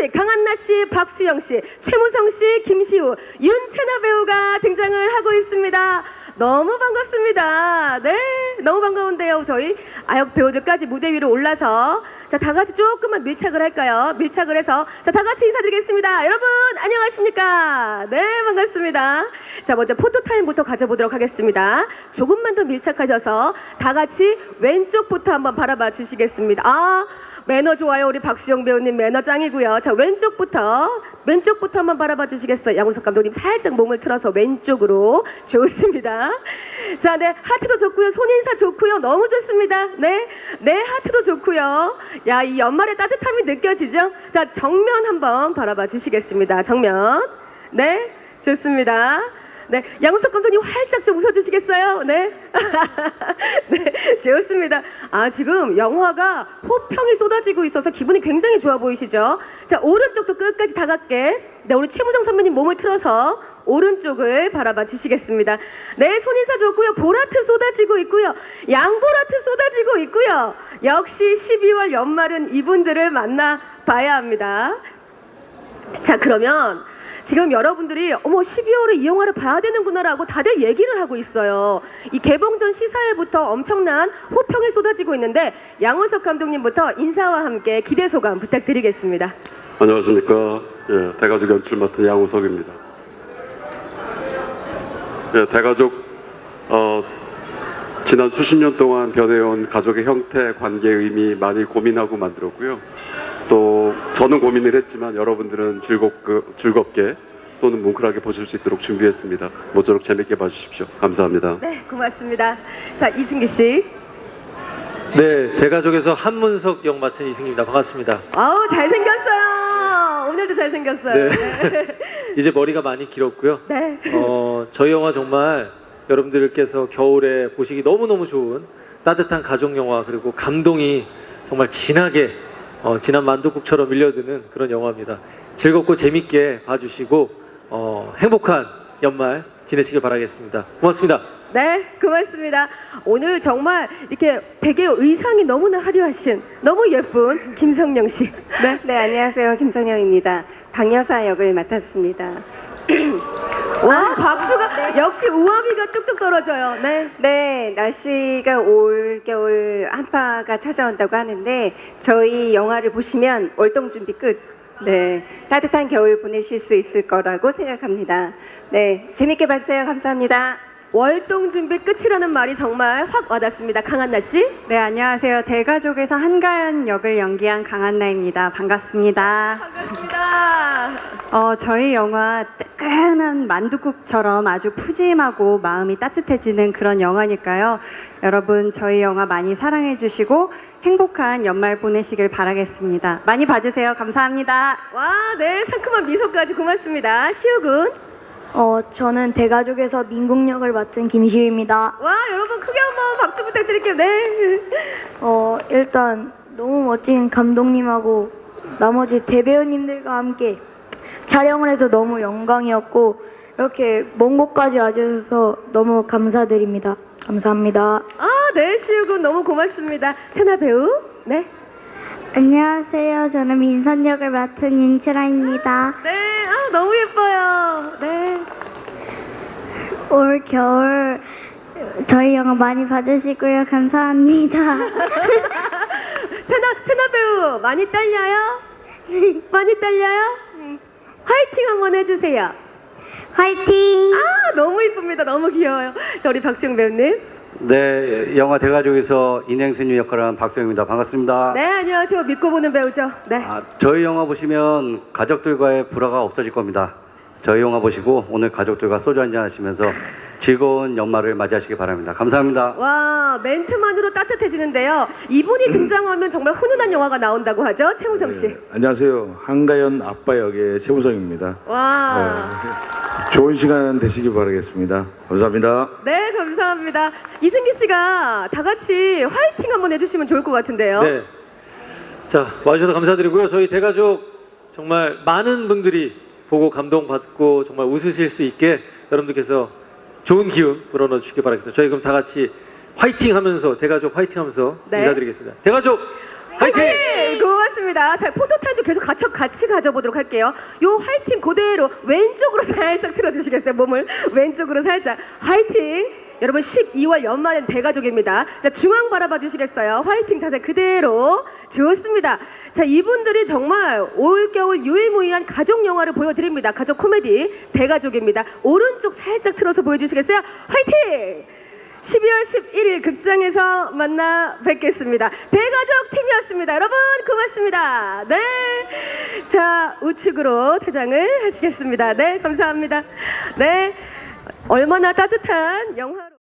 씨, 강한나 씨, 박수영 씨, 최무성 씨, 김시우, 윤채나 배우가 등장을 하고 있습니다. 너무 반갑습니다. 네, 너무 반가운데요. 저희 아역 배우들까지 무대 위로 올라서 자, 다 같이 조금만 밀착을 할까요? 밀착을 해서 자, 다 같이 인사드리겠습니다. 여러분, 안녕하십니까? 네, 반갑습니다. 자, 먼저 포토타임부터 가져보도록 하겠습니다. 조금만 더 밀착하셔서 다 같이 왼쪽부터 한번 바라봐 주시겠습니다. 아, 매너 좋아요. 우리 박수영 배우님 매너 짱이고요. 자, 왼쪽부터, 왼쪽부터 한번 바라봐 주시겠어요? 양우석 감독님 살짝 몸을 틀어서 왼쪽으로. 좋습니다. 자, 네. 하트도 좋고요. 손인사 좋고요. 너무 좋습니다. 네. 네, 하트도 좋고요. 야, 이 연말의 따뜻함이 느껴지죠? 자, 정면 한번 바라봐 주시겠습니다. 정면. 네. 좋습니다. 네, 양우석 감독님 활짝 좀 웃어주시겠어요? 네. 네, 좋습니다. 아, 지금 영화가 호평이 쏟아지고 있어서 기분이 굉장히 좋아 보이시죠? 자, 오른쪽도 끝까지 다 갈게. 네, 우리 최무정 선배님 몸을 틀어서 오른쪽을 바라봐 주시겠습니다. 네, 손인사 좋고요. 보라트 쏟아지고 있고요. 양보라트 쏟아지고 있고요. 역시 12월 연말은 이분들을 만나 봐야 합니다. 자, 그러면 지금 여러분들이 어머 12월에 이 영화를 봐야 되는구나라고 다들 얘기를 하고 있어요. 이 개봉 전 시사회부터 엄청난 호평이 쏟아지고 있는데 양원석 감독님부터 인사와 함께 기대 소감 부탁드리겠습니다. 안녕하십니까. 예, 대가족 연출 맡은 양우석입니다. 예, 대가족, 어, 지난 수십 년 동안 변해온 가족의 형태, 관계, 의미 많이 고민하고 만들었고요. 또 저는 고민을 했지만 여러분들은 즐겁게, 즐겁게 또는 뭉클하게 보실 수 있도록 준비했습니다. 모쪼록 재밌게 봐주십시오. 감사합니다. 네, 고맙습니다. 자, 이승기 씨. 네, 대가족에서 한문석 역 맡은 이승입니다. 반갑습니다. 아우, 잘생겼어요. 오늘도 잘생겼어요. 네. 네. 이제 머리가 많이 길었고요. 네. 어, 저희 영화 정말 여러분들께서 겨울에 보시기 너무너무 좋은 따뜻한 가족 영화 그리고 감동이 정말 진하게 어, 진한 만두국처럼 밀려드는 그런 영화입니다. 즐겁고 재밌게 봐주시고 어, 행복한 연말 지내시길 바라겠습니다. 고맙습니다. 네, 고맙습니다. 오늘 정말 이렇게 되게 의상이 너무나 화려하신 너무 예쁜 김성령 씨. 네. 네, 안녕하세요. 김성영입니다. 강여사 역을 맡았습니다. 와, 박수가 역시 우아비가 뚝뚝 떨어져요. 네. 네, 날씨가 올 겨울 한파가 찾아온다고 하는데 저희 영화를 보시면 월동 준비 끝. 네, 따뜻한 겨울 보내실 수 있을 거라고 생각합니다. 네, 재밌게 봤어요. 감사합니다. 월동 준비 끝이라는 말이 정말 확 와닿습니다. 강한나 씨. 네, 안녕하세요. 대가족에서 한가연 역을 연기한 강한나입니다. 반갑습니다. 반갑습니다. 어, 저희 영화 뜨끈한 만두국처럼 아주 푸짐하고 마음이 따뜻해지는 그런 영화니까요. 여러분, 저희 영화 많이 사랑해 주시고 행복한 연말 보내시길 바라겠습니다. 많이 봐주세요. 감사합니다. 와, 네, 상큼한 미소까지 고맙습니다. 시우군. 어, 저는 대가족에서 민국역을 맡은 김시우입니다. 와, 여러분 크게 한번 박수 부탁드릴게요. 네. 어, 일단 너무 멋진 감독님하고 나머지 대배우님들과 함께 촬영을 해서 너무 영광이었고 이렇게 먼 곳까지 와주셔서 너무 감사드립니다. 감사합니다. 아, 네, 시우군 너무 고맙습니다. 채나 배우. 네. 안녕하세요. 저는 민선 역을 맡은 윤채라입니다. 네, 아, 너무 예뻐요. 네. 올 겨울 저희 영화 많이 봐주시고요. 감사합니다. 채나, 채나 배우 많이 떨려요? 많이 떨려요? 네. 화이팅 한번 해주세요. 화이팅! 아, 너무 이쁩니다. 너무 귀여워요. 자, 우리 박수영 배우님. 네, 영화 대가족에서 인행선유 역할을 한 박수영입니다. 반갑습니다. 네, 안녕하세요. 믿고 보는 배우죠. 네. 아, 저희 영화 보시면 가족들과의 불화가 없어질 겁니다. 저희 영화 보시고 오늘 가족들과 소주 한잔 하시면서 즐거운 연말을 맞이하시기 바랍니다. 감사합니다. 와, 멘트만으로 따뜻해지는데요. 이분이 등장하면 정말 훈훈한 영화가 나온다고 하죠. 최우성 씨. 네, 안녕하세요. 한가연 아빠 역의 최우성입니다. 와. 좋은 시간 되시길 바라겠습니다. 감사합니다. 네, 감사합니다. 이승기 씨가 다 같이 화이팅 한번 해주시면 좋을 것 같은데요. 네. 자, 와주셔서 감사드리고요. 저희 대가족 정말 많은 분들이 보고 감동받고 정말 웃으실 수 있게 여러분들께서 좋은 기운 불어넣어 주시기 바라겠습니다. 저희 그럼 다 같이 화이팅 하면서 대가족 화이팅 하면서 네. 인사드리겠습니다. 대가족 화이팅! 네, 고맙습니다. 자, 포토타임도 계속 같이, 같이 가져보도록 할게요. 요 화이팅 그대로 왼쪽으로 살짝 틀어주시겠어요? 몸을 왼쪽으로 살짝. 화이팅! 여러분 12월 연말엔 대가족입니다. 자, 중앙 바라봐 주시겠어요? 화이팅 자세 그대로. 좋습니다. 자, 이분들이 정말 올겨울 유일무이한 가족 영화를 보여드립니다. 가족 코미디 대가족입니다. 오른쪽 살짝 틀어서 보여주시겠어요? 화이팅! 12월 11일 극장에서 만나 뵙겠습니다. 대가족 팀이었습니다. 여러분 고맙습니다. 네. 자, 우측으로 퇴장을 하시겠습니다. 네, 감사합니다. 네. 얼마나 따뜻한 영화로